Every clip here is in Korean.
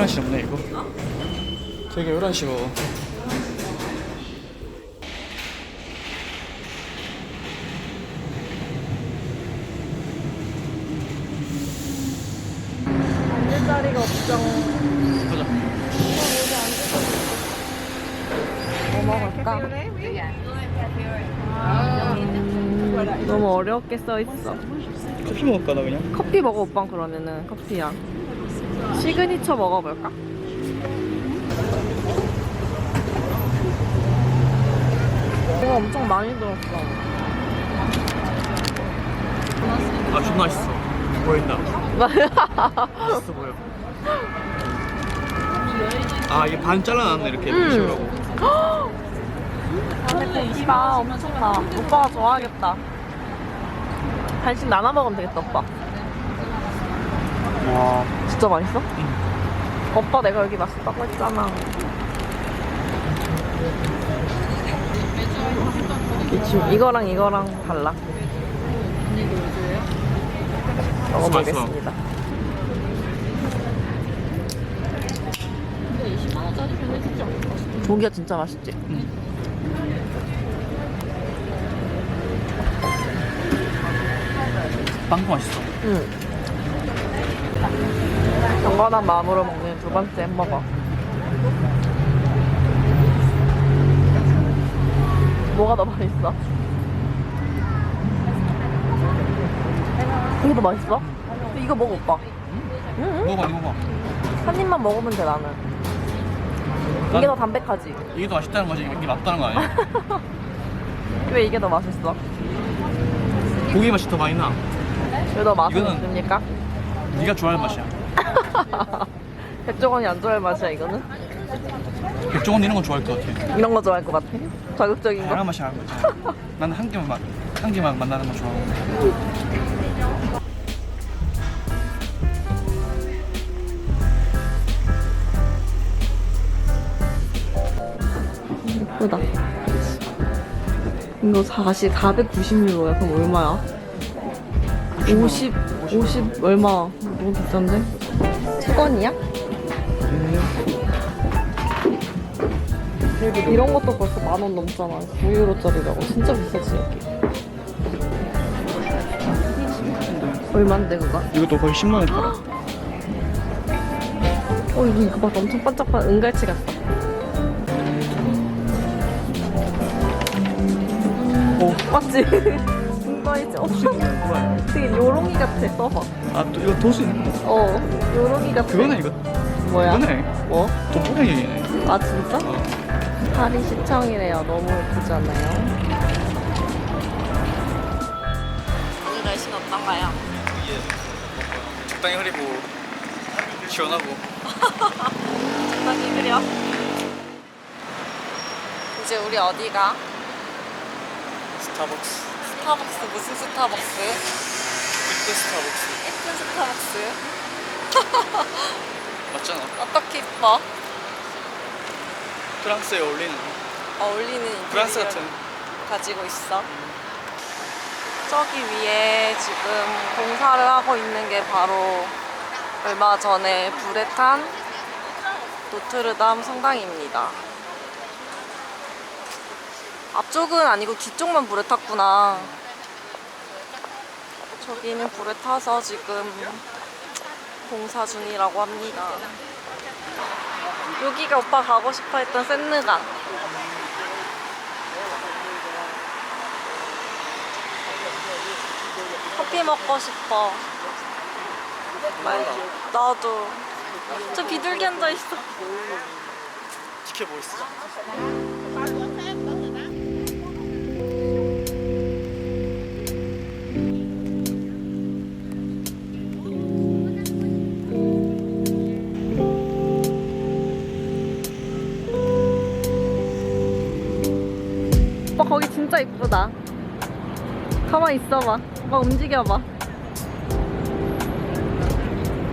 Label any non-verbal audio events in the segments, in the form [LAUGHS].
되게 요란스럽네 이거 되게 요란스러워 앉을 자리가 없죠. 가자 뭐 먹을까? 음, 너무 어렵게 써 있어. 커피 먹을까 나 그냥? 커피 먹어 오빠 그러면은 커피야. 시그니처 먹어볼까? 이거 엄청 많이 들었어. 아 존나 맛있어 보인다 맛있어 보여 아 이게 반 잘라놨네 이렇게 음. 씹으라고 [GASPS] 이봐 엄청 나. 오빠가 좋아하겠다. 간식 나눠 먹으면 되겠다 오빠. 와 진짜 맛있어? 오빠 내가 여기 맛있다고 했잖아. 지금 이거랑 이거랑 달라. 먹어보겠습니다. 조기가 진짜 맛있지? 빵도 맛있어 응. 경건한 마음으로 먹는 두 번째 햄버거. 뭐가 더 맛있어? 이게 더 맛있어? 이거 먹어 오빠. 응? 먹어봐 이거 먹어봐 한 입만 먹으면 돼 나는. 이게 더 담백하지? 이게 더 맛있다는 거지 이게 낫다는 거 아니야? [LAUGHS] 왜 이게 더 맛있어? 고기 맛이 더 많이 나 왜 더 맛은 이거는- 있습니까? 네가 좋아하는 맛이야 [LAUGHS] 백종원이 안 좋아할 맛이야 이거는? 백종원 이런 거 좋아할 것 같아 이런 거 좋아할 것 같아? 자극적인 거? 다양한 맛이 나는 거지 나는 한 개만 맛, 한 개만 만나는 거 좋아하고 예쁘다. 이거 40, 490유로야. 그럼 얼마야? 50, 50 얼마? 너무 비싼데? 수건이야? 이런 것도 벌써 만 원 넘잖아. 9유로짜리라고. 진짜 비싸지, 여기. 얼만데, 그거? 이것도 거의 10만 원 팔아 [GASPS] 어, 이거, 이거 막 엄청 반짝반 은갈치 같다. 오 맞지? [LAUGHS] 은갈치. 어, 뭐야 되게 요롱이 같아, 써봐. 아 또 이거 도수 어, 요롱이 같아. 그거네 이거 뭐야? 그거네 뭐? 돈포장이네 아, 진짜? 파리 시청이래요. 너무 예쁘잖아요. 오늘 날씨는 어떤가요? 적당히 흐리고 시원하고 적당히 그려. 이제 우리 어디가? 스타벅스 스타벅스 무슨 스타벅스? 이쁜 스타벅스 예쁜 스타벅스. [LAUGHS] 맞잖아 어떻게 이뻐? 프랑스에 어울리는 어울리는 프랑스 인테리어를 같은 가지고 있어. 저기 위에 지금 공사를 하고 있는 게 바로 얼마 전에 불에 탄 노트르담 성당입니다. 앞쪽은 아니고 뒤쪽만 불에 탔구나. 저기는 불에 타서 지금 공사 중이라고 합니다. 여기가 오빠 가고 싶어 했던 센느간. 커피 먹고 싶어. 말 나도. 저 비둘기 앉아 있어. 지켜보고 있어 진짜 이쁘다. 가만 있어봐. 막 움직여봐.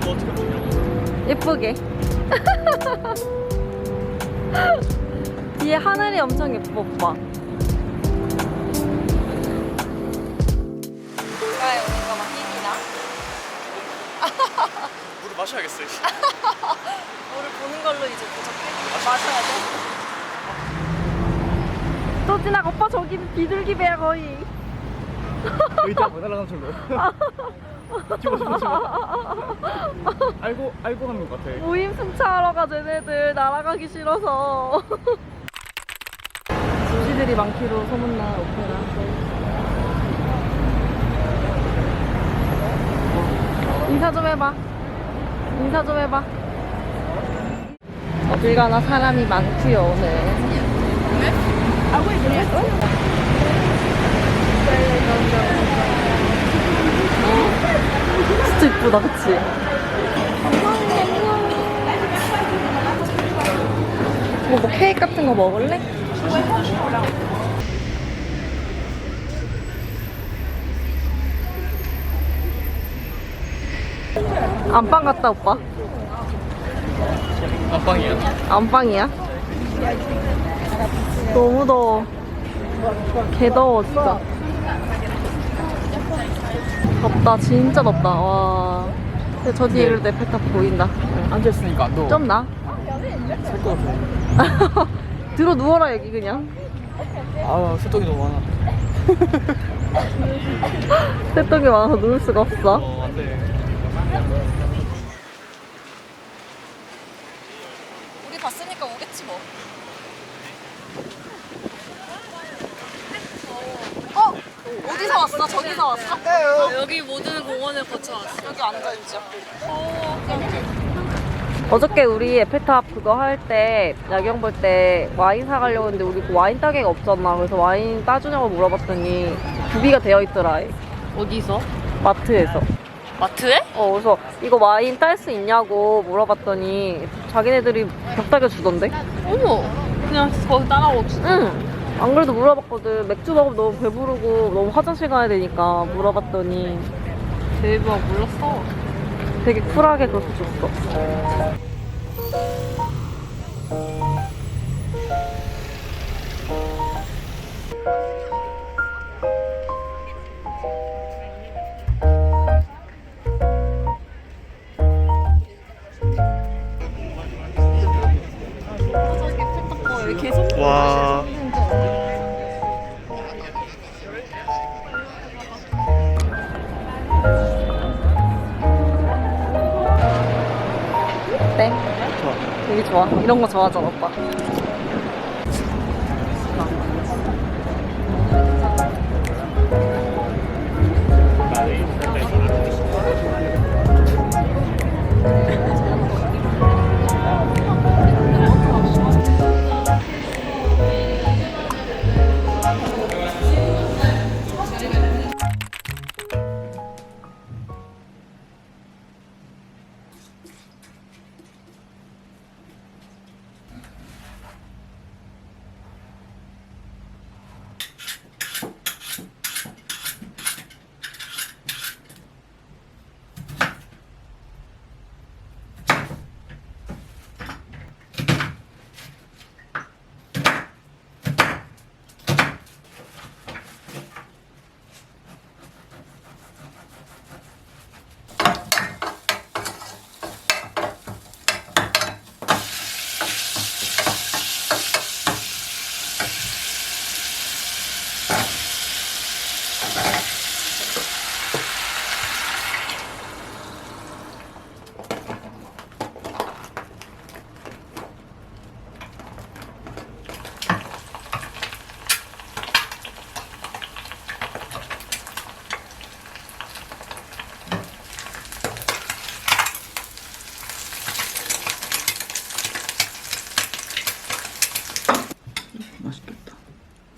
너 어떻게 보냐 예쁘게. [LAUGHS] 뒤에 하늘이 엄청 예뻐 오빠. 가까이 오니까 막 힘이 나. 물을 마셔 마셔야겠어. 우리 [LAUGHS] 보는 걸로 이제 부족해. 마셔야 돼. 또 지나가 오빠 저기 비둘기 배야 거의. [LAUGHS] 의자 못 날아가는 줄로. 집어 집어 집어. 알고 알고 가는 것 같아. 모임 승차하러 가 쟤네들 날아가기 싫어서. [LAUGHS] 집시들이 많기로 소문난 오페라. 인사 좀 해봐. 인사 좀 해봐. 어딜 가나 사람이 많구요 오늘. 진짜 이쁘다, 그치? 뭐, 뭐 케이크 같은 거 먹을래? 안방 갔다 오빠. 안방이야. 안방이야? 너무 더워. 개 더워 진짜. 덥다 진짜 덥다. 와. 근데 저 뒤에 그래도 에펠탑 보인다. 앉아 있으니까 안 더워. 좀 나. 살것 같아. [LAUGHS] 들어 누워라 여기 그냥. 아 수떡이 너무 많아. [LAUGHS] 새똥이 많아서 누울 수가 없어. 어 안 돼. 우리 봤으니까 오겠지 뭐. 어? 어디서 왔어? 저기서 왔어? 여기 모든 공원을 거쳐 왔어. 여기 앉아 있죠. 어저께 우리 에펠탑 그거 할 때 야경 볼 때 와인 사가려고 했는데 우리 그 와인 따개가 없잖아. 그래서 와인 따주냐고 물어봤더니 구비가 되어 있더라. 어디서? 마트에서. 마트에? 어, 그래서 이거 와인 딸 수 있냐고 물어봤더니 자기네들이 벽다개 주던데? 어머, 그냥 거기 따라오고 주 응. 안 그래도 물어봤거든. 맥주 먹으면 너무 배부르고 너무 화장실 가야 되니까 물어봤더니 대박 몰랐어. 되게 쿨하게 그렇게 줬어. 와. 어때? 좋아. 되게 좋아. 이런 거 좋아하잖아, 오빠.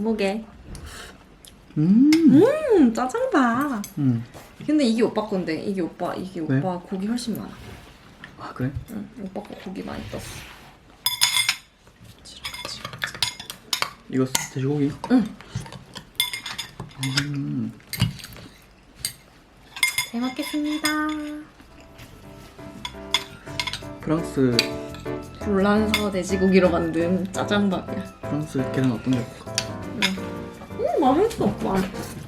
무게. 음. 음, 짜장밥. 음. 근데 이게 오빠 건데, 이게 오빠, 이게 왜? 오빠 고기 훨씬 많아. 아 그래? 응, 오빠 거 고기 많이 떴어. 이거 돼지고기? 응. 음. 잘 먹겠습니다. 프랑스 불란서 돼지고기로 만든 짜장밥이야. 프랑스 계란 어떤 게 볼까? 음, 맛있어. 맛있어.